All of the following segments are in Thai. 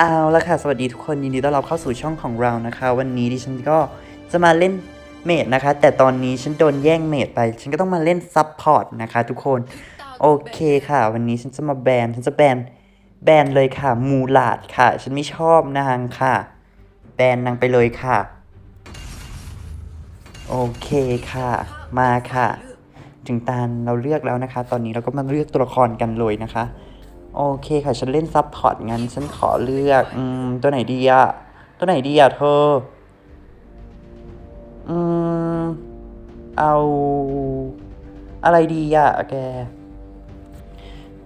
เอาละค่ะ สวัสดีทุกคนยินดีต้อนรับเข้าสู่ช่องของเรานะคะ วันนี้ดิฉันก็จะมาเล่นเมดนะคะ แต่ตอนนี้ฉันโดนแย่งเมดไป ฉันก็ต้องมาเล่นซับพอร์ตนะคะทุกคน โอเคค่ะ วันนี้ฉันจะมาแบนฉันจะแบนแบนเลยค่ะ มูลาดค่ะ ฉันไม่ชอบนางค่ะ แบนนางไปเลยค่ะ โอเคค่ะ มาค่ะ ถึงตาเราเลือกแล้วนะคะ ตอนนี้เราก็มาเลือกตัวละครกันเลยนะคะ โอเคค่ะ ฉันเล่นซับพอร์ตงั้น ฉันขอเลือก อืม ตัวไหนดีอะตัวไหนดีอะเธอ อืม เอา อะไรดีอะแก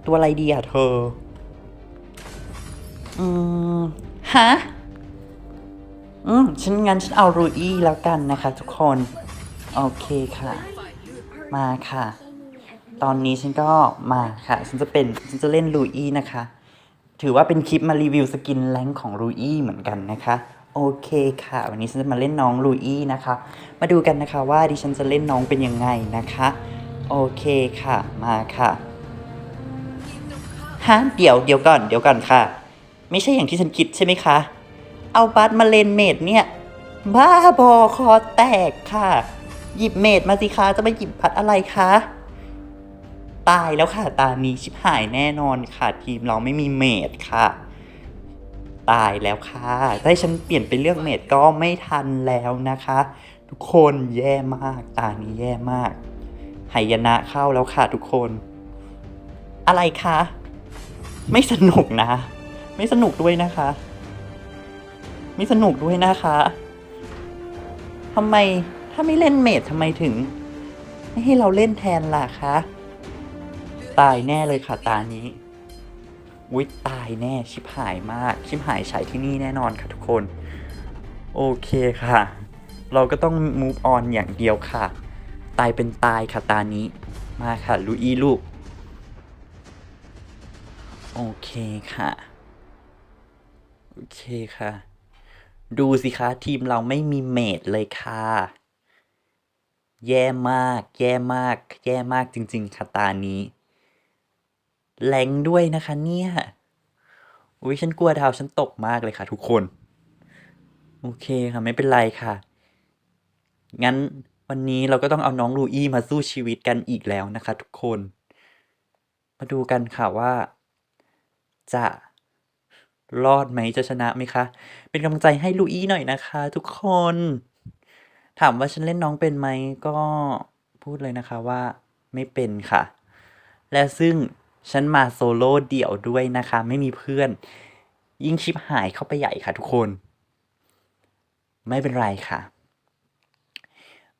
ตัวอะไรดีอะเธอ อืม ฮะ อืม ฉันงั้นฉันเอารูอี้แล้วกันนะคะทุกคน โอเคค่ะ มาค่ะ ตอนนี้ฉันก็มาค่ะ ฉันจะเป็นฉันจะเล่นลูอี้นะคะ ถือว่าเป็นคลิปมารีวิวสกินแรงของลูอี้เหมือนกันนะคะ โอเคค่ะ วันนี้ฉันจะมาเล่นน้องลูอี้นะคะ มาดูกันนะคะว่าดิฉันจะเล่นน้องเป็นยังไงนะคะ โอเคค่ะ มาค่ะฮะเดี๋ยวเดี๋ยวก่อนเดี๋ยวก่อนค่ะ ไม่ใช่อย่างที่ฉันคิดใช่ไหมคะ เอาบัตมาเลนเมดเนี่ย บ้าบอคอแตกค่ะ หยิบเมดมาสิคะจะมาหยิบบัตอะไรคะ ตายแล้วค่ะ ตานี้ชิบหายแน่นอนค่ะ ทีมเราไม่มีเมดค่ะ ตายแล้วค่ะถ้าฉันเปลี่ยนไปเลือกเมดก็ไม่ทันแล้วนะคะ ทุกคนแย่มาก ตานี้แย่มากหายนะเข้าแล้วค่ะทุกคน อะไรคะไม่สนุกนะ ไม่สนุกด้วยนะคะ ไม่สนุกด้วยนะคะทำไมถ้าไม่เล่นเมดทำไมถึง ไม่ให้เราเล่นแทนล่ะคะ ตายแน่เลยค่ะตานี้อุ้ยตายแน่ชิบหายมาก ชิบหายใช้ที่นี่แน่นอนค่ะทุกคน โอเคค่ะ เราก็ต้อง move on อย่างเดียวค่ะ ตายเป็นตายค่ะตานี้ มาค่ะลูอีลูก โอเคค่ะ โอเคค่ะ ดูสิคะทีมเราไม่มีเมดเลยค่ะ แย่มาก แย่มาก แย่มากจริง ๆค่ะตานี้ แรงด้วยนะคะเนี่ย อุ้ยฉันกลัวดาวฉันตกมากเลยค่ะ ทุกคน โอเคค่ะไม่เป็นไรค่ะ งั้นวันนี้เราก็ต้องเอาน้องลูอี้มาสู้ชีวิตกันอีกแล้วนะคะ ทุกคน มาดูกันค่ะว่า จะรอดไหมจะชนะไหมคะ เป็นกำลังใจให้ลูอี้หน่อยนะคะ ทุกคน ถามว่าฉันเล่นน้องเป็นไหมก็พูดเลยนะคะว่าไม่เป็นค่ะ และซึ่ง ฉันมาโซโล่เดี่ยวด้วยนะคะ ไม่มีเพื่อน ยิ่งชิปหายเข้าไปใหญ่ค่ะทุกคน ไม่เป็นไรค่ะ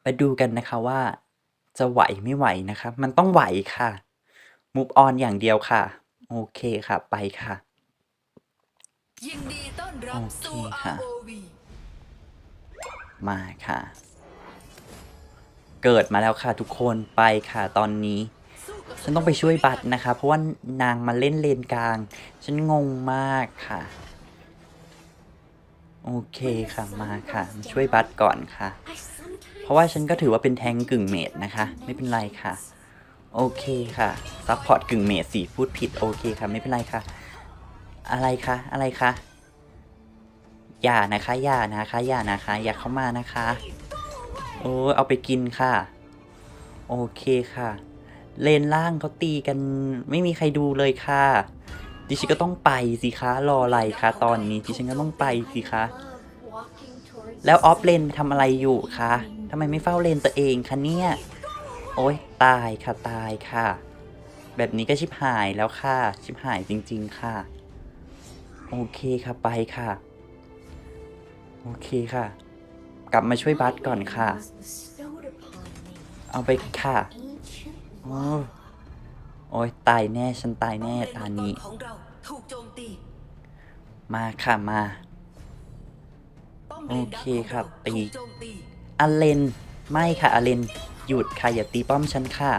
ไปดูกันนะคะว่า จะไหวไม่ไหวนะคะ มันต้องไหวค่ะ move on อย่างเดียวค่ะ โอเคค่ะ ไปค่ะยินดีต้อนรับโอเคสู่ค่ะ ROV มาค่ะ เกิดมาแล้วค่ะทุกคนไปค่ะตอนนี้ ฉันต้องไปช่วยบัตรนะคะ เพราะว่านางมาเล่นเลนกลาง ฉันงงมากค่ะ โอเคค่ะมาค่ะ มาช่วยบัตรก่อนค่ะ เพราะว่าฉันก็ถือว่าเป็นแทงกึ่งเมดนะคะ ไม่เป็นไรค่ะ โอเคค่ะซัพพอร์ตกึ่งเมดสิพูดผิดโอเคค่ะ ไม่เป็นไรค่ะ อะไรคะอะไรคะอย่านะคะอย่านะคะอย่านะคะ อย่าเข้ามานะคะ โอ้เอาไปกินค่ะ โอเคค่ะ เลนล่างเขาตีกันไม่มีใครดูเลยค่ะ ดิฉันก็ต้องไปสิคะรออะไรคะตอนนี้ดิฉันก็ต้องไปสิคะแล้วออฟเลนทำอะไรอยู่คะทำไมไม่เฝ้าเลนตัวเองคะเนี่ย โอ้ยตายค่ะตายค่ะ แบบนี้ก็ชิบหายแล้วค่ะ ชิบหายจริง ๆค่ะ โอเคค่ะไปค่ะ โอเคค่ะ กลับมาช่วยบัสก่อนค่ะ เอาไปค่ะ โอ้โอ้ยตายแน่ฉันตายแน่ตานี้ ของเราถูกโจมตีมาค่ะมา ป้อมโอเลนเคดักของครับ เราตีถูกโจมตีอเลน ไม่ค่ะอเลน หยุดค่ะอย่าตีป้อมฉันค่ะ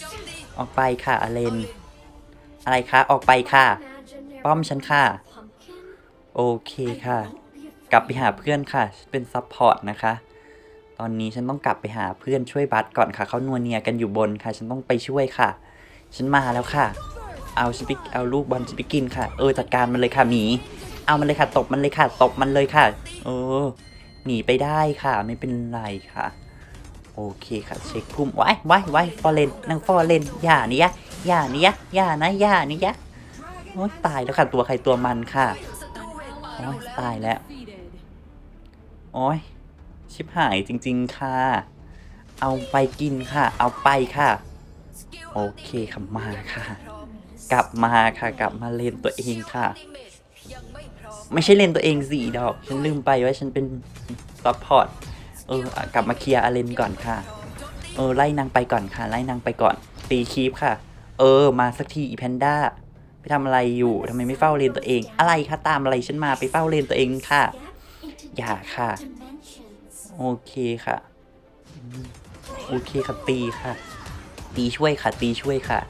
โจมตีออกไปค่ะอเลน อะไรคะออกไปค่ะ ป้อมฉันค่ะ โอเคค่ะ กลับไปหาเพื่อนค่ะ เป็นซัพพอร์ตนะคะ ตอนนี้ฉันต้องกลับไปหาเพื่อนช่วยบัสก่อนค่ะเขานัวเนียกันอยู่บนค่ะ ฉันต้องไปช่วยค่ะ ฉันมาแล้วค่ะ เอาฉันไปเอาลูกบอลฉันไปกินค่ะ เออจัดการมันเลยค่ะหมี เอามันเลยค่ะ ตบมันเลยค่ะ ตบมันเลยค่ะเออหนีไปได้ค่ะไม่เป็นไรค่ะ โอเคค่ะ เช็คพุ่มไว้ไว้ไว้ฟอร์เรนนางฟอร์เรนอย่านี่ยะอย่านี่ยะอย่านะอย่านี่ยะโอ้ยตายแล้วค่ะตัวใครตัวมันค่ะโอ้ยตายแล้วโอ้ย ชิบหายจริง ๆ ค่ะ เอาไปกินค่ะ เอาไปค่ะ โอเคค่ะมาค่ะ กลับมาค่ะ กลับมาเล่นตัวเองค่ะ ไม่ใช่เล่นตัวเองสี่ดอก ฉันลืมไปว่าฉันเป็นซัพพอร์ต เออกลับมาเคลียร์อาเลนก่อนค่ะ เออไล่นางไปก่อนค่ะ ไล่นางไปก่อน ตีคีปค่ะ เออ มาสักทีอีแพนด้าไปทำอะไรอยู่ทำไมไม่เฝ้าเลนตัวเอง อะไรคะตามอะไรฉันมาไปเฝ้าเลนตัวเองค่ะ อย่าค่ะ โอเคค่ะ โอเคค่ะตีค่ะ ตีช่วยค่ะ ตีช่วยค่ะ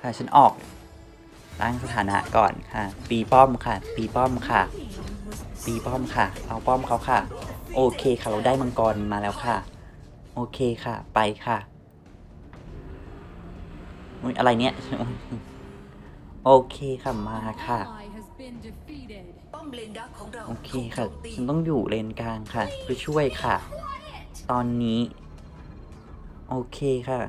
ค่ะฉันออกล้างสถานะก่อนค่ะ ตีป้อมค่ะ ตีป้อมค่ะ ตีป้อมค่ะ เอาป้อมเขาค่ะ โอเคค่ะ เราได้มังกรมาแล้วค่ะ โอเคค่ะ ไปค่ะอุ๊ยอะไรเนี่ยโอเคค่ะมาค่ะ ป้อมเลนดักของเราโอเคถูกค่ะโจมตีฉันต้องอยู่เลนกลางค่ะเพื่อช่วยค่ะ ตอนนี้ โอเคค่ะ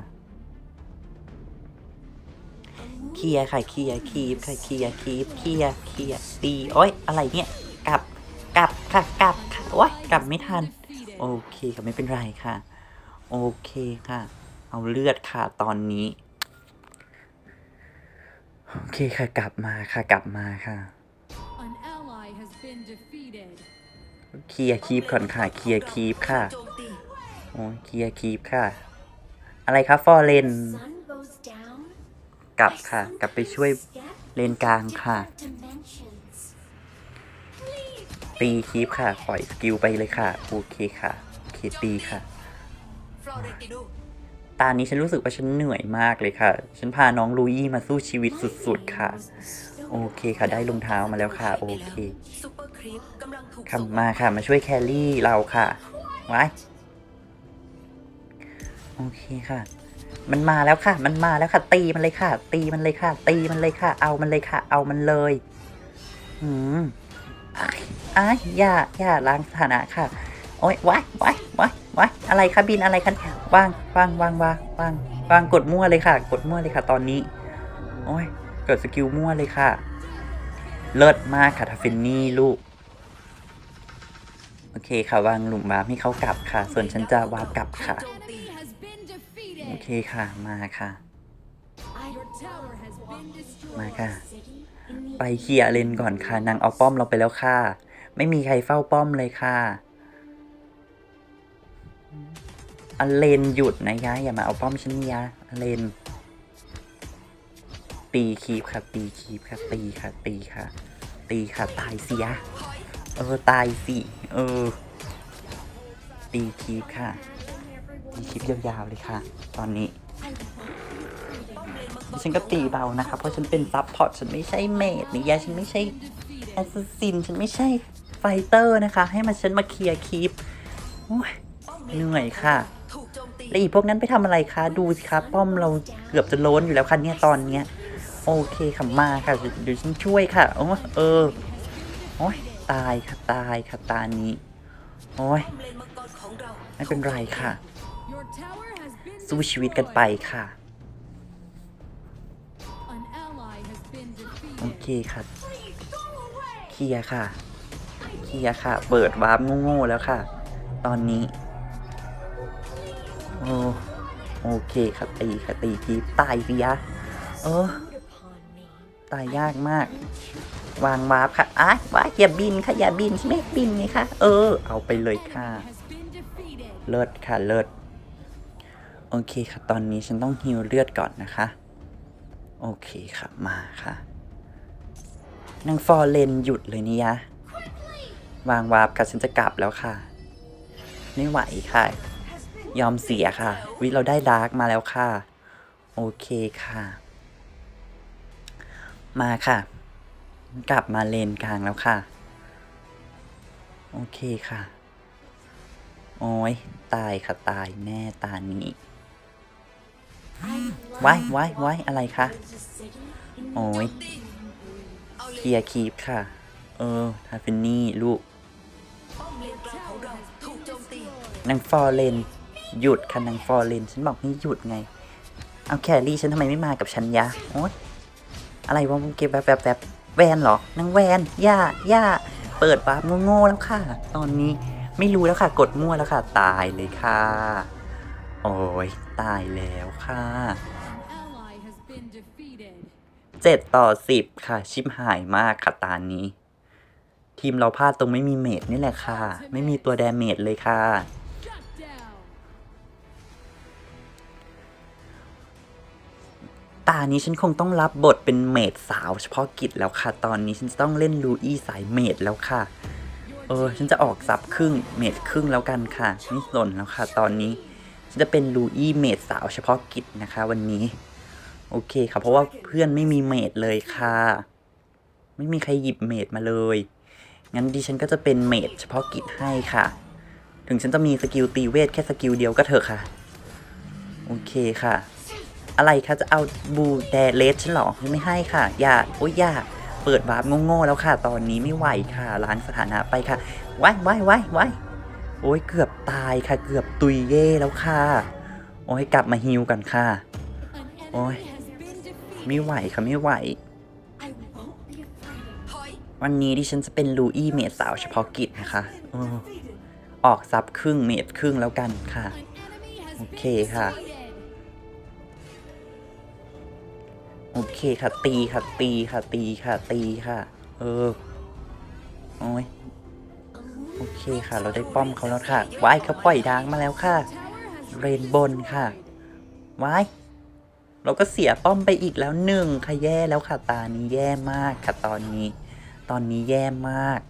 เคลียร์ค่ะ เคลียร์คีบค่ะ เคลียร์คีบเคลียร์เคลียร์ตีโอ้ยอะไรเนี่ย กลับ กลับค่ะ กลับค่ะโอ้ยกลับไม่ทัน โอเคค่ะไม่เป็นไรค่ะ โอเคค่ะ เอาเลือดค่ะตอนนี้ โอเคค่ะ กลับมาค่ะ กลับมาค่ะ เคลียร์คีบก่อนค่ะ เคลียร์คีบค่ะ โอ้เคลียร์คีปค่ะ อะไรครับฟอร์เรนกลับค่ะ กลับไปช่วยเลนกลางค่ะ ตีคีปค่ะ ปล่อยสกิลไปเลยค่ะ โอเคค่ะ โอเคตีค่ะฟลอเรนติโนตอนนี้ฉันรู้สึกว่าฉันเหนื่อยมากเลยค่ะ ฉันพาน้องลูยี่มาสู้ชีวิตสุดๆค่ะ โอเคค่ะ ได้รองเท้ามาแล้วค่ะ โอเค คำมาค่ะ มาช่วยแคลรี่เราค่ะไว้โอเคค่ะ มันมาแล้วค่ะ มันมาแล้วค่ะ ตีมันเลยค่ะ ตีมันเลยค่ะ ตีมันเลยค่ะ เอามันเลยค่ะ เอามันเลยอืมอ้ายอ้ย่าอย่าล้างสถานะค่ะ โอ้ยว้ายว้ายว้ายว้ายอะไรคะบินอะไรคะวางวางวางวางวางวางกดมั่วเลยค่ะ กดมั่วเลยค่ะ ตอนนี้ โอ้ยเกิดสกิลมั่วเลยค่ะ เลิศมากค่ะทาเฟนนี่ลูก โอเคค่ะวางหลุมวาร์ปให้เขากลับค่ะ ส่วนฉันจะวาร์ปกลับค่ะ โอเคค่ะมาค่ะ มาค่ะ ไปเคลียร์เลนก่อนค่ะ นางเอาป้อมเราไปแล้วค่ะ ไม่มีใครเฝ้าป้อมเลยค่ะอเลนหยุดนะยะอย่ามาเอาป้อมฉันนี่ยะอเลน ตีคีบค่ะ ตีคีบค่ะ ตีค่ะ ตีค่ะ ตีค่ะตายเสิย เออ ตายสิ เออ ตีคีบค่ะ ตีคีบยาวๆเลยค่ะ ตอนนี้ป้อมเลนมังกรฉันก็ตีเบานะคะ เพราะฉันเป็นซับพอร์ต ฉันไม่ใช่เมดนี่ยฉันไม่ใช่แอสซิน ฉันไม่ใช่ไฟเตอร์นะคะ ให้มาฉันมาเคลียร์คีปโอ้ยป้อมลเหนื่อยค่ะ แล้วอีพวกนั้นไปทำอะไรคะ ดูสิคะ ป้อมเราเกือบจะล้นอยู่แล้วค่ะเนี่ยตอนเนี้ย โอเคค่ะมาค่ะเดี๋ยวฉันช่วยค่ะโอ้เออ โอ้ย ตายค่ะตายค่ะตานี้ โอ้ยไม่เป็นไรค่ะ สู้ชีวิตกันไปค่ะ โอเคค่ะ เคลียค่ะ เคลียค่ะ เปิดวาร์ปโง่ๆแล้วค่ะ ตอนนี้ โอ้โอเคค่ะตีค่ะตีทีตายสิยะ เออ ตายยากมาก วางวาร์ปค่ะอ้ายว้าอย่าบินค่ะอย่าบินใช่ไหมบินนี่ค่ะ เออ เอาไปเลยค่ะ เลิศค่ะเลิศโอเคค่ะ ตอนนี้ฉันต้องฮิวเลือดก่อนนะคะ โอเคค่ะมาค่ะนางฟอร์เลนหยุดเลยนี่ยะ วางวาร์ปค่ะฉันจะกลับแล้วค่ะ ไม่ไหวค่ะ ยอมเสียค่ะ วิเราได้ดาร์กมาแล้วค่ะ โอเคค่ะ มาค่ะ กลับมาเลนกลางแล้วค่ะ โอเคค่ะ โอ้ยตายค่ะตายแน่ตานี้ว้ายว้ายว้ายอะไรคะ โอ้ยเคลียร์คีปค่ะ เออทาฟินนี่ลูกนางฟอร์เรนหยุดค่ะนางฟอร์เรนฉันบอกให้หยุดไง เอาแครี่ฉันทำไมไม่มากับฉันยะ โอ๊ยอะไรวะมึงเก็บแบบแบบแบบ แวนเหรอนางแวนย่าย่าเปิดวาร์ปโง่ๆแล้วค่ะ ตอนนี้ไม่รู้แล้วค่ะ กดมั่วแล้วค่ะ ตายเลยค่ะ โอ้ยตายแล้วค่ะ An ally has been defeated. เจ็ดต่อสิบค่ะ ชิบหายมากค่ะตานี้ ทีมเราพลาดตรงไม่มีเมดนี่แหละค่ะ ไม่มีตัวแดเมจเลยค่ะ ตานี้ฉันคงต้องรับบทเป็นเมดสาวเฉพาะกิจแล้วค่ะ ตอนนี้ฉันจะต้องเล่นลูอี้สายเมดแล้วค่ะ เออ ฉันจะออกซับครึ่งเมดครึ่งแล้วกันค่ะไม่สนแล้วค่ะ ตอนนี้ฉันจะเป็นลูอี้เมดสาวเฉพาะกิจนะคะ วันนี้ โอเคค่ะ เพราะว่าเพื่อนไม่มีเมดเลยค่ะ ไม่มีใครหยิบเมดมาเลย งั้นดิฉันก็จะเป็นเมดเฉพาะกิจให้ค่ะ ถึงฉันจะมีสกิลตีเวทแค่สกิลเดียวก็เถอะค่ะ โอเคค่ะ อะไรคะจะเอาบูแดเลสฉันหรอไม่ให้ค่ะ อย่าโอ้ยอย่าเปิดวาร์ปโง่ๆแล้วค่ะ ตอนนี้ไม่ไหวค่ะล้างสถานะไปค่ะว้ายว้ายว้ายว้ายโอ้ยเกือบตายค่ะ เกือบตุยเย่แล้วค่ะ โอ้ยกลับมาฮิวกันค่ะ An Ôi. enemy has been defeated. ไม่ไหวค่ะไม่ไหว วันนี้ดิฉันจะเป็นลูอี้เมดสาวเฉพาะกิจนะคะออออกซับครึ่งเมดครึ่งแล้วกันค่ะ An enemy has Okay, been ha. โอเคค่ะตีค่ะตีค่ะตีค่ะตีค่ะ เออ โอ้ย โอเคค่ะ เราได้ป้อมเขาแล้วค่ะว้ายเขาปล่อยดางมาแล้วค่ะ เรนบนค่ะว้ายเราก็เสียป้อมไปอีกแล้วหนึ่งค่ะแย่แล้วค่ะตานี้แย่มากค่ะตอนนี้ ตอนนี้แย่มาก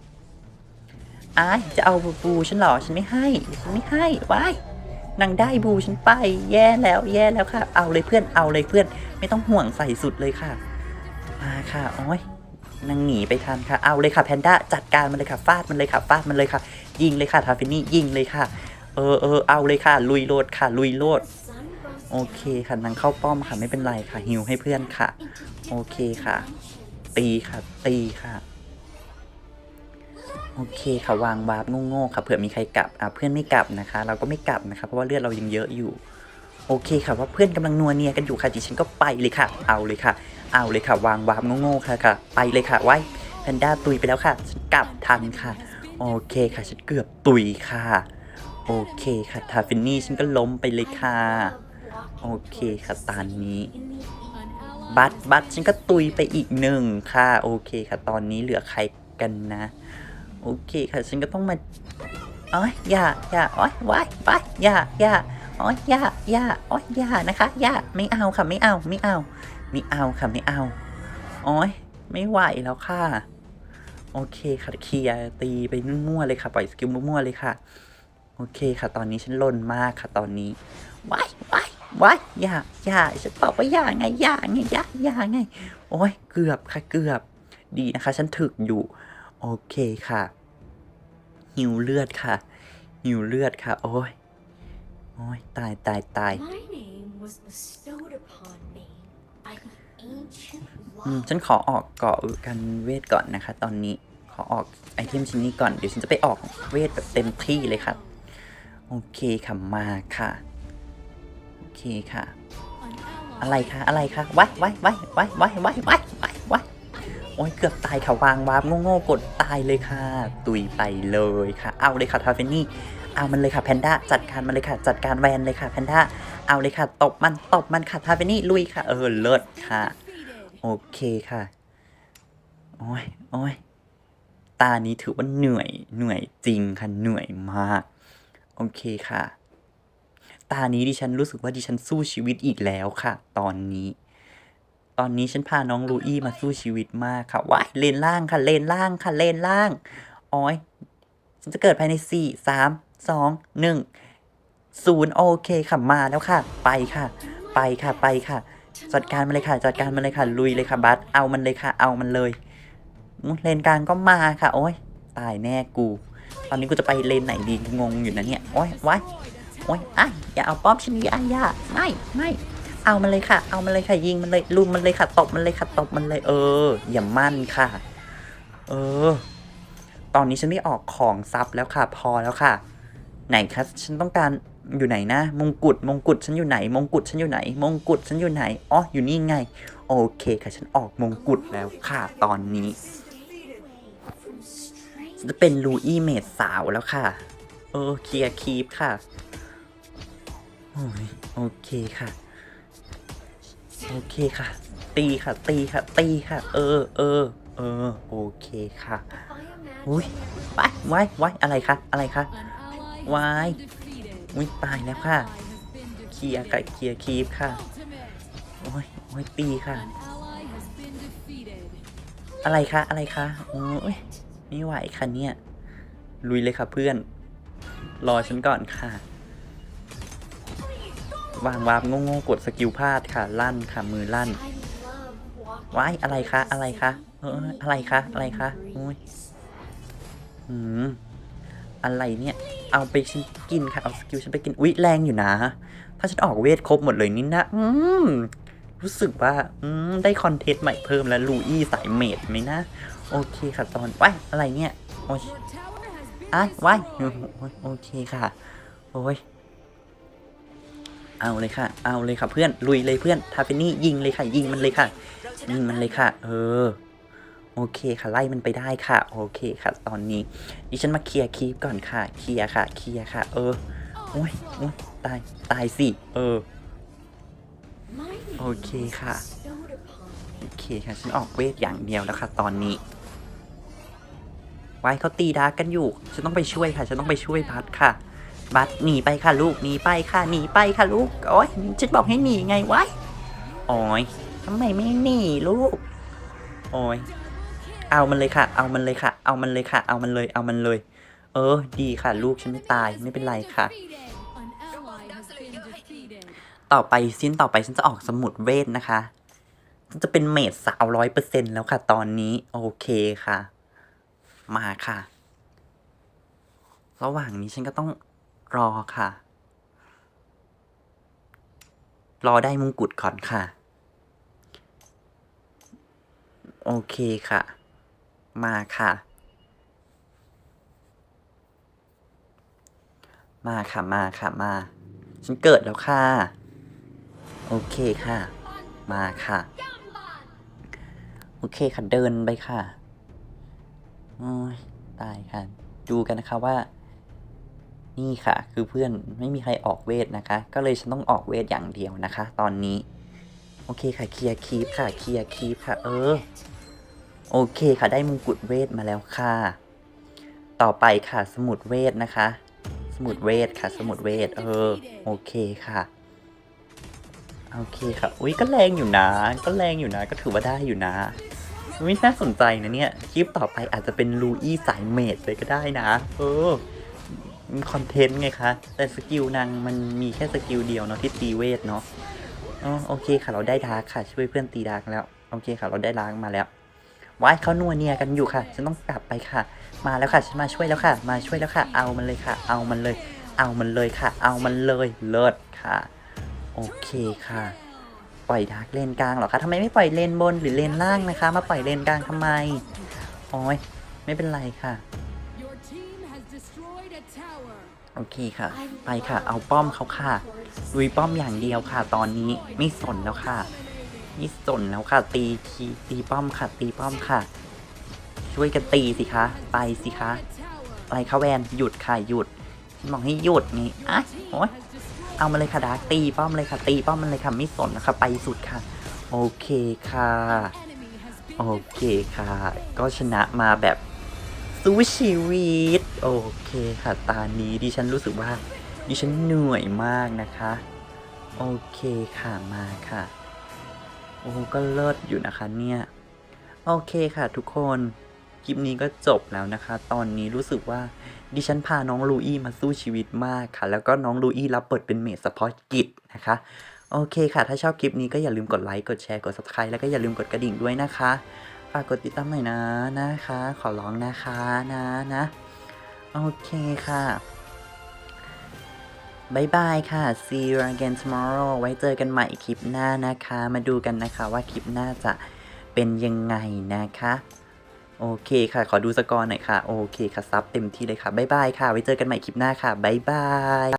อ้ายจะเอาบูฉันหรอฉันไม่ให้ฉันไม่ให้วาย นางได้บูฉันไป แย่แล้วแย่แล้วค่ะ เอาเลยเพื่อนเอาเลยเพื่อน ไม่ต้องห่วงใส่สุดเลยค่ะ มาค่ะโอ้ยนางหนีไปทันค่ะ เอาเลยค่ะแพนด้าจัดการมันเลยค่ะฟาดมันเลยค่ะฟาดมันเลยค่ะ ยิงเลยค่ะทาฟินี่ยิงเลยค่ะ เออเออเอาเลยค่ะ ลุยโลดค่ะ ลุยโลดโอเคค่ะนางเข้าป้อมค่ะไม่เป็นไรค่ะฮิวให้เพื่อนค่ะ โอเคค่ะ ตีค่ะ ตีค่ะ โอเคค่ะวางวาร์ปโง่ๆค่ะเผื่อมีใครกลับอะเพื่อนไม่กลับนะคะ เราก็ไม่กลับนะคะเพราะว่าเลือดเรายังเยอะอยู่ โอเคค่ะว่าเพื่อนกำลังนัวเนียกันอยู่ค่ะดิฉันก็ไปเลยค่ะ เอาเลยค่ะ เอาเลยค่ะ วางวาร์ปโง่ๆค่ะค่ะ ไปเลยค่ะไว้แพนด้าตุยไปแล้วค่ะฉันกลับทันค่ะ โอเคค่ะฉันเกือบตุยค่ะ โอเคค่ะทาฟินนี่ฉันก็ล้มไปเลยค่ะ โอเคค่ะตอนนี้บัตบัตฉันก็ตุยไปอีกหนึ่งค่ะ โอเคค่ะ ตอนนี้เหลือใครกันนะ โอเคค่ะฉันก็ต้องมาอ๋อยอย่าอย่าอ๋อยว้ายว้ายอย่าอย่าอ๋อยอย่าอย่าอ๋อยอย่านะคะอย่าไม่เอาค่ะไม่เอาไม่เอาไม่เอาค่ะไม่เอาอ๋อยไม่ไหวแล้วค่ะ โอเคค่ะเคลียร์ตีไปมั่วเลยค่ะปล่อยสกิลมั่วเลยค่ะ โอเคค่ะ ตอนนี้ฉันลนมากค่ะตอนนี้ว้ายว้ายว้ายอย่าอย่าฉันบอกว่าอย่าไงอย่าไงอย่าอย่าไง โอ้ยเกือบค่ะเกือบ ดีนะคะ ฉันถึกอยู่ โอเคค่ะ หิวเลือดค่ะ หิวเลือดค่ะ โอ้ย โอ้ย ตายตายตาย My name was bestowed upon me by the ancient อืม law. ฉันขอออกเกาะกันเวทก่อนนะคะ ตอนนี้ ขอออกไอเทมชิ้นนี้ก่อน เดี๋ยวฉันจะไปออกเวทแบบเต็มที่เลยค่ะ โอเคค่ะ มาค่ะ โอเคค่ะ an ally อะไรคะ อะไรคะไว้ไว้ไว้ไว้ไว้ไว้ไว้ไว้ไว้ โอ้ยเกือบตายค่ะวางวาร์ปโง่ๆกดตายเลยค่ะ ตุยไปเลยค่ะ เอาเลยค่ะทาเฟนนี่เอามันเลยค่ะแพนด้าจัดการมันเลยค่ะจัดการแวนเลยค่ะแพนด้าเอาเลยค่ะตบมันตบมันค่ะทาเฟนนี่ลุยค่ะ เออเลิศค่ะ โอเคค่ะโอ้ยโอ้ยตานี้ถือว่าเหนื่อยเหนื่อยจริงค่ะเหนื่อยมากโอเคค่ะ ตานี้ดิฉันรู้สึกว่าดิฉันสู้ชีวิตอีกแล้วค่ะ ตอนนี้ ตอนนี้ฉันพาน้องลูอี้มาสู้ชีวิตมากค่ะว้ายเลนล่างค่ะ เลนล่างค่ะ เลนล่างอ้อยฉันจะเกิดภายในสี่สามสองหนึ่งศูนย์โอเคค่ะมาแล้วค่ะ ไปค่ะ ไปค่ะไปค่ะจัดการมันเลยค่ะจัดการมันเลยค่ะ ลุยเลยค่ะบัสเอามันเลยค่ะ เอามันเลยอุ๊ยเลนกลางก็มาค่ะ โอ้ยตายแน่กู ตอนนี้กูจะไปเลนไหนดีงงอยู่นะเนี่ยโอ้ยว้ายโอ้ยอะอย่าเอาป้อมฉันอย่าอย่าไม่ไม่ เอามันเลยค่ะ เอามันเลยค่ะ ยิงมันเลยลุมมันเลยค่ะตบมันเลยค่ะตบมันเลย เออ อย่ามั่นค่ะ เออ ตอนนี้ฉันไม่ออกของซับแล้วค่ะ พอแล้วค่ะ ไหนคะฉันต้องการอยู่ไหนนะมงกุฎมงกุฎฉันอยู่ไหน มงกุฎฉันอยู่ไหน มงกุฎฉันอยู่ไหนอ๋ออยู่นี่ไง โอเคค่ะฉันออกมงกุฎแล้วค่ะ ตอนนี้จะเป็นลูอี้เมดสาวแล้วค่ะ เออเคลียร์คีปค่ะโอ้ยโอเคค่ะ โอเคค่ะ ตีค่ะ ตีค่ะ ตีค่ะ เออเออเออโอเคค่ะ I อุ้ย imagine ไปไว้ไว้อะไรคะอะไรคะ An ally has Why? been defeated. อุ้ยตายแล้ว An ค่ะ ally has been เคลียร์ defeated. ค่ะเคลียร์คีปค่ะ Ultimate. โอ้ยโอ้ยตีค่ะ An ally has been defeated. อะไรคะอะไรคะโอ้ยไม่ไหวค่ะเนี่ยลุยเลยค่ะเพื่อน รอฉันก่อนค่ะ วางวาบโง่ๆกดสกิลพลาดค่ะ ลั่นค่ะมือลั่นว้ายอะไรคะ อะไรคะเอออะไรคะ อะไรคะอุ้ยอืมอะไรเนี่ย เอาไปฉันกินค่ะ เอาสกิลฉันไปกิน อุ๊ยแรงอยู่นะ ถ้าฉันออกเวทครบหมดเลยนี่นะ อืม รู้สึกว่า อืม ได้คอนเทนต์ใหม่เพิ่มแล้วลูอี้สายเมดไหมนะ โอเคค่ะตอนว้ายอะไรเนี่ย โอ้ยอ้ายว้ายโอเคค่ะ โอ้ย เอาเลยค่ะ เอาเลยค่ะเพื่อน ลุยเลยเพื่อน ทาเฟนี่ยิงเลยค่ะ ยิงมันเลยค่ะ ยิงมันเลยค่ะ เออ โอเคค่ะไล่มันไปได้ค่ะ โอเคค่ะ ตอนนี้ดิฉันมาเคลียร์คีปก่อนค่ะ เคลียร์ค่ะ เคลียร์ค่ะ เออ โอ้ยโอ้ยตาย ตายสิ เออ My name Okay, was ค่ะ โอเคค่ะ ฉันออกเวทอย่างเดียวแล้วค่ะ ตอนนี้ไว้เขาตีดาร์กกันอยู่ ฉันต้องไปช่วยค่ะ ฉันต้องไปช่วยบัสค่ะ บัสหนีไปค่ะลูกหนีไปค่ะหนีไปค่ะลูกโอ้ยฉันบอกให้หนีไงว้โอ้ยทำไมไม่หนีลูก โอ้ยเอามันเลยค่ะ เอามันเลยค่ะ เอามันเลยค่ะ เอามันเลย เอามันเลย เออ ดีค่ะ ลูกฉันไม่ตายไม่เป็นไรค่ะ ต่อไปสิ้นต่อไปฉันจะออกสมุดเวทนะคะฉันจะเป็นเมดสาวร้อยเปอร์เซ็นแล้วค่ะ ตอนนี้ โอเคค่ะ มาค่ะ ระหว่างนี้ฉันก็ต้อง รอค่ะ รอได้มงกุฎก่อนค่ะ โอเคค่ะ มาค่ะ มาค่ะ มาค่ะมา ฉันเกิดแล้วค่ะ โอเคค่ะ มาค่ะ โอเคค่ะเดินไปค่ะ โอ้ยตายค่ะ ดูกันนะคะว่า นี่ค่ะ คือเพื่อนไม่มีใครออกเวทนะคะ ก็เลยฉันต้องออกเวทอย่างเดียวนะคะ ตอนนี้ โอเคค่ะเคลียร์คีปค่ะเคลียร์คีปค่ะ เออ โอเคค่ะ ได้มงกุฎเวทมาแล้วค่ะ ต่อไปค่ะ สมุดเวทนะคะ สมุดเวทค่ะ สมุดเวท เออ โอเคค่ะโอเคค่ะ อุ้ยก็แรงอยู่นะ ก็แรงอยู่นะ ก็ถือว่าได้อยู่นะอุ้ยน่าสนใจนะเนี่ย คลิปต่อไปอาจจะเป็นลูอี้สายเมดเลยก็ได้นะ เออ คอนเทนต์ไงคะ แต่สกิลนางมันมีแค่สกิลเดียวเนาะที่ตีเวทเนาะอ๋อโอเคค่ะเราได้ดาร์กค่ะ ช่วยเพื่อนตีดาร์กแล้ว โอเคค่ะเราได้ดาร์กมาแล้ววายเขานัวเนียกันอยู่ค่ะ ฉันต้องกลับไปค่ะ มาแล้วค่ะฉันมาช่วยแล้วค่ะ มาช่วยแล้วค่ะ เอามันเลยค่ะ เอามันเลย เอามันเลยค่ะ เอามันเลยเลิศค่ะ โอเคค่ะ ปล่อยดาร์กเลนกลางหรอคะทำไมไม่ปล่อยเลนบนหรือเลนล่างนะคะ มาปล่อยเลนกลางทำไมโอ้ยไม่เป็นไรค่ะ โอเคค่ะ ไปค่ะ เอาป้อมเขาค่ะลุยป้อมอย่างเดียวค่ะ ตอนนี้ไม่สนแล้วค่ะไม่สนแล้วค่ะ ตีทีตีป้อมค่ะ ตีป้อมค่ะ ช่วยกันตีสิคะไปสิคะ A tower. อะไรคะแวนหยุดค่ะหยุดฉันบอกให้หยุดนี่อะ Team โอ้ย has destroyed เอามาเลยค่ะดาร์กตีป้อมเลยค่ะตีป้อมมันเลยค่ะไม่สนนะคะไปสุดค่ะ โอเคค่ะ enemy has been โอเคค่ะ ก็ชนะมาแบบ สู้ชีวิต โอเคค่ะ ตานี้ดิฉันรู้สึกว่า ดิฉันเหนื่อยมากนะคะ โอเคค่ะมาค่ะ โอ้ก็เลิศอยู่นะคะเนี่ย โอเคค่ะทุกคนคลิปนี้ก็จบแล้วนะคะ ตอนนี้รู้สึกว่าดิฉันพาน้องลูอี้มาสู้ชีวิตมากค่ะ แล้วก็น้องลูอี้รับเปิดเป็นเมดสปอร์ตกิจนะคะ โอเคค่ะ ถ้าชอบคลิปนี้ก็อย่าลืมกดไลค์ กดแชร์ กด subscribe แล้วก็อย่าลืมกดกระดิ่งด้วยนะคะากกดติดตามหน่อยนะนะคะ ขอร้องนะคะนะนะโอเคค่ะบายบายค่ะ see you again tomorrow ไว้เจอกันใหม่คลิปหน้านะคะ มาดูกันนะคะว่าคลิปหน้าจะเป็นยังไงนะคะ โอเคค่ะ ขอดูสกอร์หน่อยค่ะ โอเคค่ะ ซับเต็มที่เลยค่ะบายบายค่ะ ไว้เจอกันใหม่คลิปหน้าค่ะบายบาย